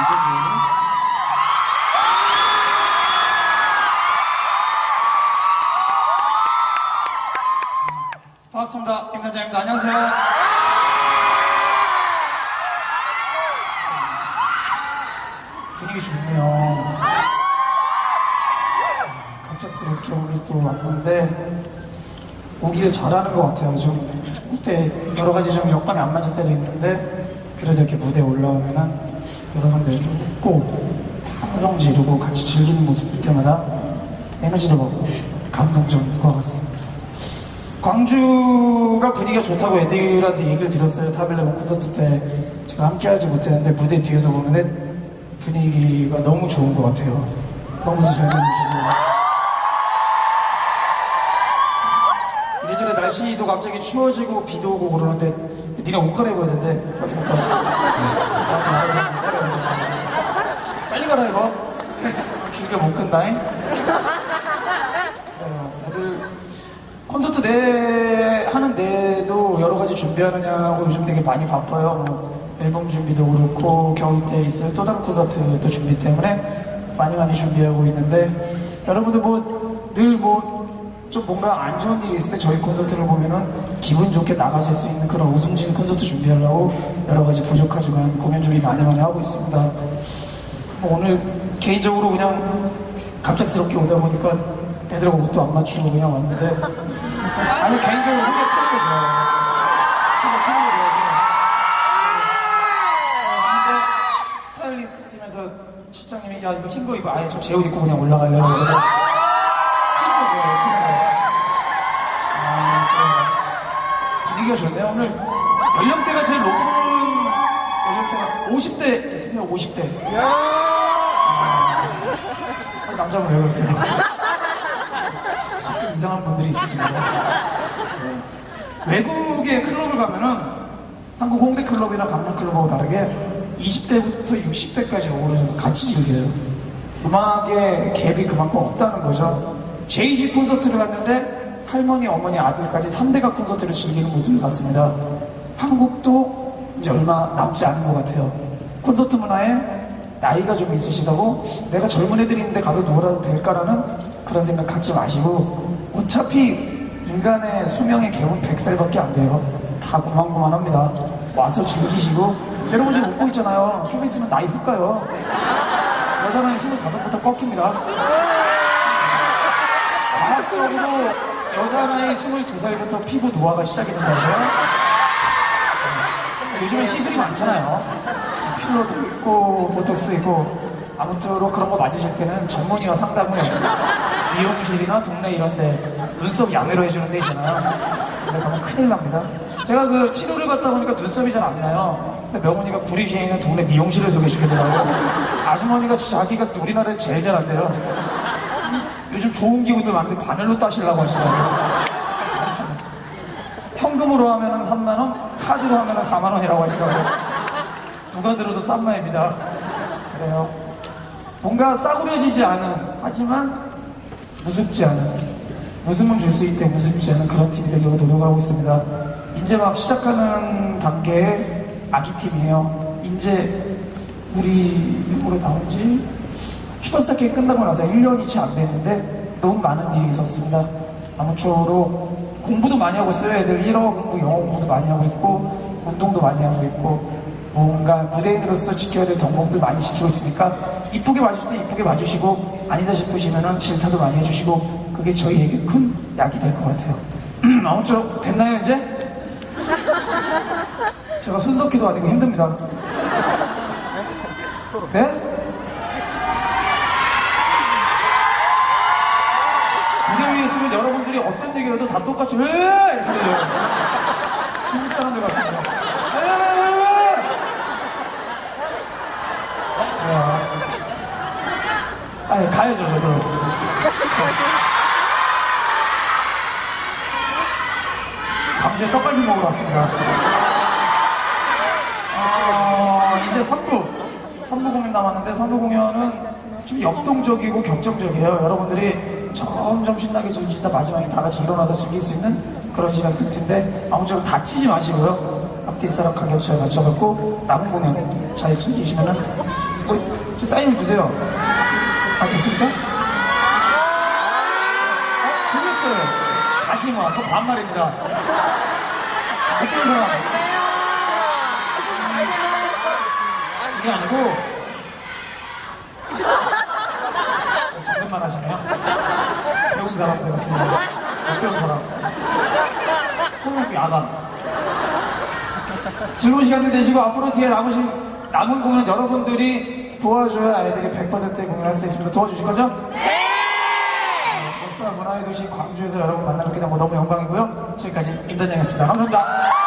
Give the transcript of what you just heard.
이정민은 반갑습니다. 김단장입니다. 안녕하세요. 분위기 좋네요. 갑작스럽게 오늘 또 왔는데 오기를 잘하는 것 같아요. 좀 그때 여러 가지 좀 여건이 안 맞을 때도 있는데 그래도 이렇게 무대에 올라오면은 여러분들 좀 웃고 함성 지르고 같이 즐기는 모습 볼 때마다 에너지도 받고 감동적인 것 같습니다. 광주가 분위기가 좋다고 애들한테 얘기를 들었어요. 타빌레몬 콘서트 때 제가 함께 하지 못했는데 무대 뒤에서 보는데 분위기가 너무 좋은 것 같아요. 너무 잘 되는 기분. 이래저래 날씨도 갑자기 추워지고 비도 오고 그러는데 니네 옷 갈아입어야 된대. 빨리 갔다 와. 빨리 갈아입어. 길게 못 끈다잉. 그래요. 애들 콘서트 내 하는데도 여러 가지 준비하느냐고 요즘 되게 많이 바빠요. 뭐 앨범 준비도 그렇고 겨울 때 있을 또 다른 콘서트도 준비 때문에 많이 많이 준비하고 있는데 여러분들 뭐 늘뭐좀 뭔가 안 좋은 일이 있을 때 저희 콘서트를 보면은 기분 좋게 나가실 수 있는 그런 웃음진 콘서트 준비하려고 여러 가지 부족하지만 공연 준비 많이 많이 하고 있습니다. 뭐 오늘 개인적으로 그냥 갑작스럽게 오다 보니까 애들하고 옷도 안 맞추고 그냥 왔는데. 아니 개인적으로 혼자 치는 거 좋아해요. 혼자 치는 거 좋아해서. 근데 스타일리스트 팀에서 실장님이 야 이거 흰 거 입어. 아예 저 제 옷 입고 그냥 올라갈래요 그래서. 튀는 거 좋아해요 튀는 거. 아, 그래요. 분위기가 좋네요 오늘 연령대가 제일 높은 연령대가 50대 있으세요 50대. 아, 남자분 왜 그러세요? 가끔 이상한 분들이 있으시네요. 네. 외국의 클럽을 가면은 한국 홍대 클럽이나 강남 클럽하고 다르게 20대부터 60대까지 어우러져서 같이 즐겨요. 음악의 갭이 그만큼 없다는 거죠. 제이지 콘서트를 갔는데 할머니, 어머니, 아들까지 3대가 콘서트를 즐기는 모습을 봤습니다. 한국도 이제 얼마 남지 않은 것 같아요. 콘서트 문화에 나이가 좀 있으시다고 내가 젊은 애들이 있는데 가서 놀아도 될까라는 그런 생각 갖지 마시고 어차피 인간의 수명의 갭은 100살밖에 안 돼요. 다 고만고만합니다. 와서 즐기시고 여러분 지금 웃고 있잖아요. 좀 있으면 나이 훅 가요. 여자 나이 25부터 꺾입니다. 과학적으로 여자 나이 22살부터 피부 노화가 시작이 된다고요? 요즘엔 시술이 많잖아요. 필러도 있고 보톡스도 있고 아무쪼록 그런 거 맞으실 때는 전문의와 상담을 미용실이나 동네 이런데 눈썹 야매로 해주는 데 있잖아요. 근데 가면 큰일 납니다. 제가 그 치료를 받다 보니까 눈썹이 잘 안 나요. 근데 명훈이가 구리시에 있는 동네 미용실을 소개시켜주더라고. 아주머니가 자기가 우리나라에 제일 잘한대요. 요즘 좋은 기구들 많은데 바늘로 따시려고 하시더라고요. 현금으로 하면은 3만원, 카드로 하면은 4만원이라고 하시더라고요. 누가 들어도 싼 말입니다. 그래요. 뭔가 싸구려지지 않은, 하지만 무섭지 않은, 웃음은 줄 수 있대 무섭지 않은 그런 팀이 되려고 노력하고 있습니다. 이제 막 시작하는 단계의 아기 팀이에요. 이제 우리 미국으로 나온 지 슈퍼스타 K 끝나고 나서 1년이 채 안 됐는데 너무 많은 일이 있었습니다. 아무쪼록 공부도 많이 하고 있어요. 애들 1어 공부, 영어 공부도 많이 하고 있고 운동도 많이 하고 있고 뭔가 무대인으로서 지켜야 될 덕목들 많이 지키고 있으니까 이쁘게 봐주실 때 이쁘게 봐주시고 아니다 싶으시면은 질타도 많이 해주시고 그게 저희에게 큰 약이 될 것 같아요. 아무쪼록 됐나요 이제? 제가 손석희도 아니고 힘듭니다. 네? 무대 위에 있으면 여러분들이 어떤 얘기를 해도 다 똑같이 왜 이렇게 들려요. 중국 사람들 같습니다. 왜, 왜, 왜, 왜? 그래요. 아니, 가야죠, 저도. 광주에 떡갈비 먹으러 왔습니다. 어, 이제 3부. 3부 공연 남았는데 3부 공연은 좀 역동적이고 격정적이에요. 여러분들이 점점 신나게 즐기시다 마지막에 다 같이 일어나서 즐길 수 있는 그런 시간 될 텐데 아무쪼록 다치지 마시고요. 앞뒤 사람 간격 잘 맞춰갖고 남은 공연 잘 즐기시면은 뭐, 저 사인을 주세요. 아, 됐습니까? 어? 들렸어요. 다시 뭐, 그거 반말입니다. 어떤 사람? 그게 아니고 어, 존댓말 하시네요. 배운 사람들 같은 거. 못 배운 사람. 초등학교 야간. 즐거운 시간들 되시고 앞으로 뒤에 남으신 남은 공연 여러분들이 도와줘야 아이들이 100%의 공연을 할수 있습니다. 도와주실 거죠? 네! 역사 문화의 도시 광주에서 여러분 만나뵙게 된 거 너무 영광이고요. 지금까지 임단장이었습니다. 감사합니다.